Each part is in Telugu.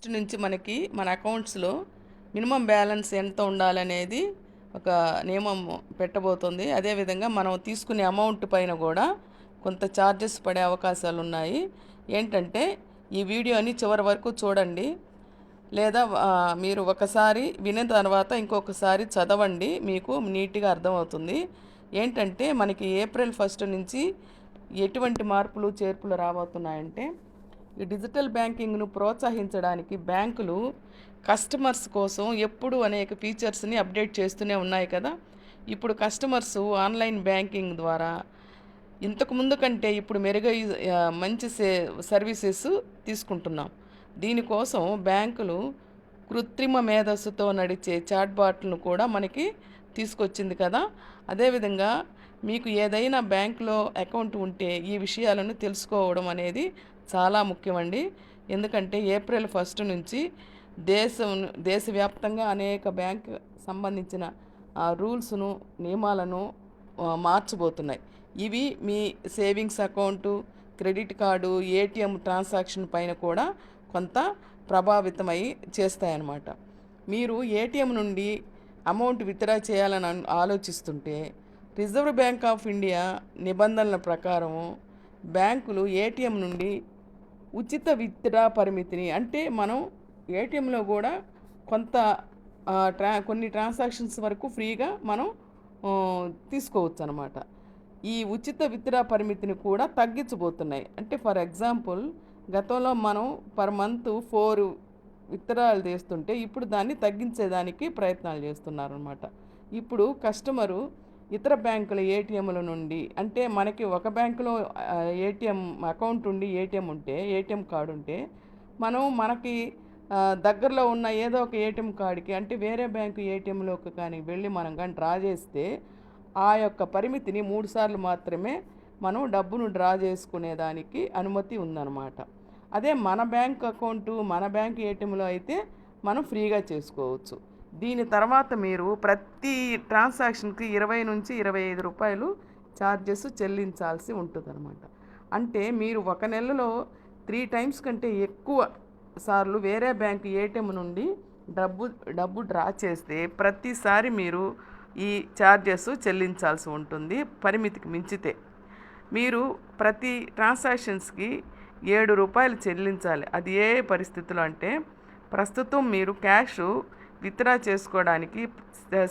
ఫస్ట్ నుంచి మనకి మన అకౌంట్స్లో మినిమం బ్యాలెన్స్ ఎంత ఉండాలనేది ఒక నియమం పెట్టబోతుంది. అదేవిధంగా మనం తీసుకునే అమౌంట్ పైన కూడా కొంత ఛార్జెస్ పడే అవకాశాలు ఉన్నాయి. ఏంటంటే ఈ వీడియోని చివరి వరకు చూడండి. లేదా మీరు ఒకసారి విన్న తర్వాత ఇంకొకసారి చదవండి. మీకు నీట్గా అర్థమవుతుంది. ఏంటంటే మనకి ఏప్రిల్ ఫస్ట్ నుంచి ఎటువంటి మార్పులు చేర్పులు రాబోతున్నాయంటే ఈ డిజిటల్ బ్యాంకింగ్ను ప్రోత్సహించడానికి బ్యాంకులు కస్టమర్స్ కోసం ఎప్పుడు అనేక ఫీచర్స్ని అప్డేట్ చేస్తూనే ఉన్నాయి కదా. ఇప్పుడు కస్టమర్స్ ఆన్లైన్ బ్యాంకింగ్ ద్వారా ఇంతకు ముందు కంటే ఇప్పుడు మెరుగై మంచి సే సర్వీసెస్ తీసుకుంటున్నాం. దీనికోసం బ్యాంకులు కృత్రిమ మేధస్సుతో నడిచే చాట్బాట్లను కూడా మనకి తీసుకొచ్చింది కదా. అదేవిధంగా మీకు ఏదైనా బ్యాంకులో అకౌంట్ ఉంటే ఈ విషయాలను తెలుసుకోవడం అనేది చాలా ముఖ్యమండి. ఎందుకంటే ఏప్రిల్ ఫస్ట్ నుంచి దేశం దేశవ్యాప్తంగా అనేక బ్యాంక్ సంబంధించిన ఆ రూల్స్ను నియమాలను మార్చబోతున్నాయి. ఇవి మీ savings account credit card ATM transaction పైన కూడా కొంత ప్రభావితమై చేస్తాయన్నమాట. మీరు ఏటీఎం నుండి అమౌంట్ విత్డ్రా చేయాలని ఆలోచిస్తుంటే రిజర్వ్ బ్యాంక్ ఆఫ్ ఇండియా నిబంధనల ప్రకారం బ్యాంకులు ఏటీఎం నుండి ఉచిత విత్డ్రా పరిమితిని అంటే మనం ఏటీఎంలో కూడా కొంత ట్రా కొన్ని ట్రాన్సాక్షన్స్ వరకు ఫ్రీగా మనం తీసుకోవచ్చు అనమాట ఈ ఉచిత విత్డ్రా పరిమితిని కూడా తగ్గించబోతున్నాయి. అంటే ఫర్ ఎగ్జాంపుల్ గతంలో మనం పర్ మంత్ ఫోర్ విత్తనాలు తీస్తుంటే ఇప్పుడు దాన్ని తగ్గించేదానికి ప్రయత్నాలు చేస్తున్నారనమాట ఇప్పుడు కస్టమరు ఇతర బ్యాంకుల ఏటీఎంల నుండి అంటే మనకి ఒక బ్యాంకులో ఏటీఎం అకౌంట్ ఉండి ఏటీఎం ఉంటే ఏటీఎం కార్డు ఉంటే మనం మనకి దగ్గరలో ఉన్న ఏదో ఒక ఏటీఎం కార్డుకి అంటే వేరే బ్యాంకు ఏటీఎంలోకి కానీ వెళ్ళి మనం కానీ డ్రా చేస్తే ఆ యొక్క పరిమితిని మూడు సార్లు మాత్రమే మనం డబ్బును డ్రా చేసుకునేదానికి అనుమతి ఉందన్నమాట. అదే మన బ్యాంక్ అకౌంటు మన బ్యాంక్ ఏటీఎంలో అయితే మనం ఫ్రీగా చేసుకోవచ్చు. దీని తర్వాత మీరు ప్రతి ట్రాన్సాక్షన్కి ఇరవై నుంచి ఇరవై ఐదు రూపాయలు ఛార్జెస్ చెల్లించాల్సి ఉంటుందన్నమాట. అంటే మీరు ఒక నెలలో త్రీ టైమ్స్ కంటే ఎక్కువ సార్లు వేరే బ్యాంక్ ఏటీఎం నుండి డబ్బు డబ్బు డ్రా చేస్తే ప్రతిసారి మీరు ఈ ఛార్జెస్ చెల్లించాల్సి ఉంటుంది. పరిమితికి మించితే. మీరు ప్రతి ట్రాన్సాక్షన్స్కి ఏడు రూపాయలు చెల్లించాలి. అది ఏ పరిస్థితులు అంటే ప్రస్తుతం మీరు క్యాష్ విత్డ్రా చేసుకోవడానికి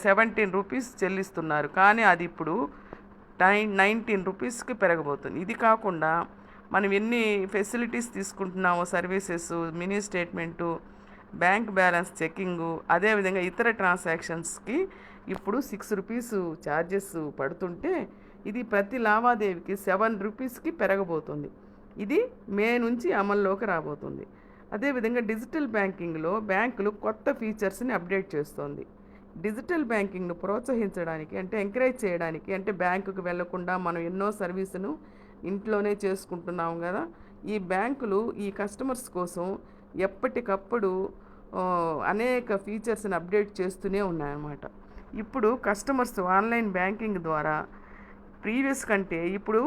సెవెంటీన్ రూపీస్ చెల్లిస్తున్నారు. కానీ అది ఇప్పుడు నైన్ నైన్టీన్ రూపీస్కి పెరగబోతుంది. ఇది కాకుండా మనం ఎన్ని facilities తీసుకుంటున్నామో services mini statement bank balance checking అదేవిధంగా ఇతర ట్రాన్సాక్షన్స్కి ఇప్పుడు సిక్స్ రూపీస్ ఛార్జెస్ పడుతుంటే ఇది ప్రతి లావాదేవీకి సెవెన్ రూపీస్కి పెరగబోతుంది. ఇది మే నుంచి అమల్లోకి రాబోతుంది. అదేవిధంగా డిజిటల్ బ్యాంకింగ్లో బ్యాంకులు కొత్త ఫీచర్స్ని అప్డేట్ చేస్తోంది. డిజిటల్ బ్యాంకింగ్ను ప్రోత్సహించడానికి అంటే ఎంకరేజ్ చేయడానికి అంటే బ్యాంకుకు వెళ్ళకుండా మనం ఎన్నో సర్వీసును ఇంట్లోనే చేసుకుంటున్నాం కదా. ఈ బ్యాంకులు ఈ కస్టమర్స్ కోసం ఎప్పటికప్పుడు అనేక ఫీచర్స్ని అప్డేట్ చేస్తూనే ఉన్నాయన్నమాట. ఇప్పుడు కస్టమర్స్ ఆన్లైన్ బ్యాంకింగ్ ద్వారా ప్రీవియస్ కంటే ఇప్పుడు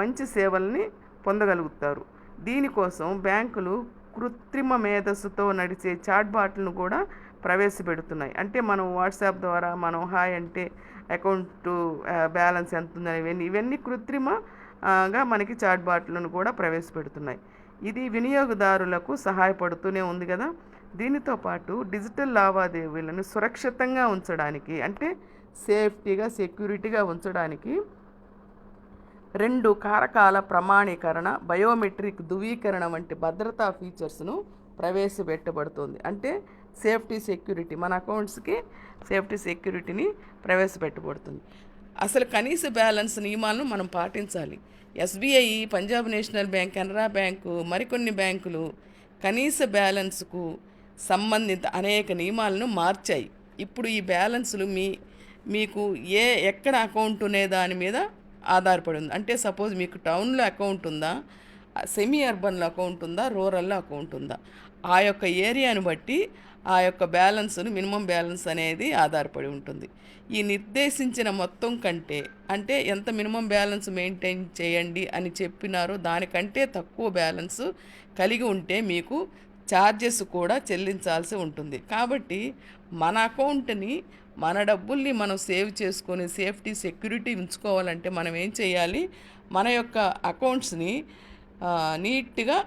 మంచి సేవల్ని పొందగలుగుతారు. దీనికోసం బ్యాంకులు కృత్రిమ మేధస్సుతో నడిచే చాట్బాట్లను కూడా ప్రవేశపెడుతున్నాయి. అంటే మనం వాట్సాప్ ద్వారా మనం హాయ్ అంటే అకౌంట్ బ్యాలెన్స్ ఎంత ఉందని ఇవన్నీ ఇవన్నీ కృత్రిమగా మనకి చాట్బాట్లను కూడా ప్రవేశపెడుతున్నాయి. ఇది వినియోగదారులకు సహాయపడుతూనే ఉంది కదా. దీనితో పాటు డిజిటల్ లావాదేవీలను సురక్షితంగా ఉంచడానికి అంటే సేఫ్టీగా సెక్యూరిటీగా ఉంచడానికి రెండు కారకాల ప్రమాణీకరణ బయోమెట్రిక్ ధృవీకరణ వంటి భద్రతా ఫీచర్స్ను ప్రవేశపెట్టబడుతుంది. అంటే సేఫ్టీ సెక్యూరిటీ మన అకౌంట్స్కి సేఫ్టీ సెక్యూరిటీని ప్రవేశపెట్టబడుతుంది. అసలు కనీస బ్యాలెన్స్ నియమాలను మనం పాటించాలి. SBI Punjab national bank Canara bank మరికొన్ని బ్యాంకులు కనీస బ్యాలెన్స్కు సంబంధిత అనేక నియమాలను మార్చాయి. ఇప్పుడు ఈ బ్యాలెన్స్లు మీ మీకు ఏ ఎక్కడ అకౌంట్ అనే దాని మీద ఆధారపడి ఉంది అంటే సపోజ్ మీకు టౌన్లో అకౌంట్ ఉందా? సెమీ అర్బన్లో అకౌంట్ ఉందా? రూరల్లో అకౌంట్ ఉందా? ఆ యొక్క ఏరియాను బట్టి ఆ యొక్క బ్యాలెన్స్ను మినిమం బ్యాలెన్స్ అనేది ఆధారపడి ఉంటుంది. ఈ నిర్దేశించిన మొత్తం కంటే అంటే ఎంత మినిమం బ్యాలెన్స్ మెయింటైన్ చేయండి అని చెప్పినారో దానికంటే తక్కువ బ్యాలెన్స్ కలిగి ఉంటే మీకు ఛార్జెస్ కూడా చెల్లించాల్సి ఉంటుంది. కాబట్టి మన అకౌంట్ని మన డబ్బుల్ని మనం సేవ్ చేసుకొని సేఫ్టీ సెక్యూరిటీ ఉంచుకోవాలంటే మనం ఏం చేయాలి? మన యొక్క అకౌంట్స్ని నీట్గా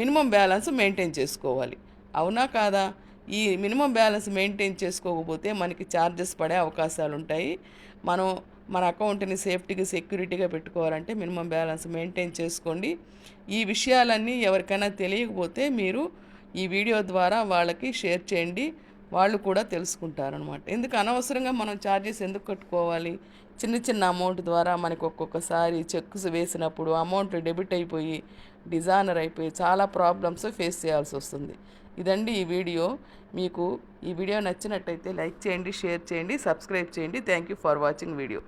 మినిమం బ్యాలెన్స్ మెయింటైన్ చేసుకోవాలి. అవునా కాదా? ఈ మినిమం బ్యాలెన్స్ మెయింటైన్ చేసుకోకపోతే మనకి ఛార్జెస్ పడే అవకాశాలు ఉంటాయి. మనం మన అకౌంట్ని సేఫ్టీగా సెక్యూరిటీగా పెట్టుకోవాలంటే మినిమం బ్యాలెన్స్ మెయింటైన్ చేసుకోండి. ఈ విషయాలన్నీ ఎవరికైనా తెలియకపోతే మీరు ఈ వీడియో ద్వారా వాళ్ళకి షేర్ చేయండి. వాళ్ళు కూడా తెలుసుకుంటారనమాట ఎందుకు అనవసరంగా మనం ఛార్జెస్ ఎందుకు కట్టుకోవాలి? చిన్న చిన్న అమౌంట్ ద్వారా మనకు ఒక్కొక్కసారి చెక్స్ వేసినప్పుడు అమౌంట్ డెబిట్ అయిపోయి డిజానర్ అయిపోయి చాలా ప్రాబ్లమ్స్ ఫేస్ చేయాల్సి వస్తుంది. ఇదండి ఈ వీడియో. మీకు ఈ వీడియో నచ్చినట్టయితే లైక్ చేయండి షేర్ చేయండి సబ్స్క్రైబ్ చేయండి. Thank you for watching video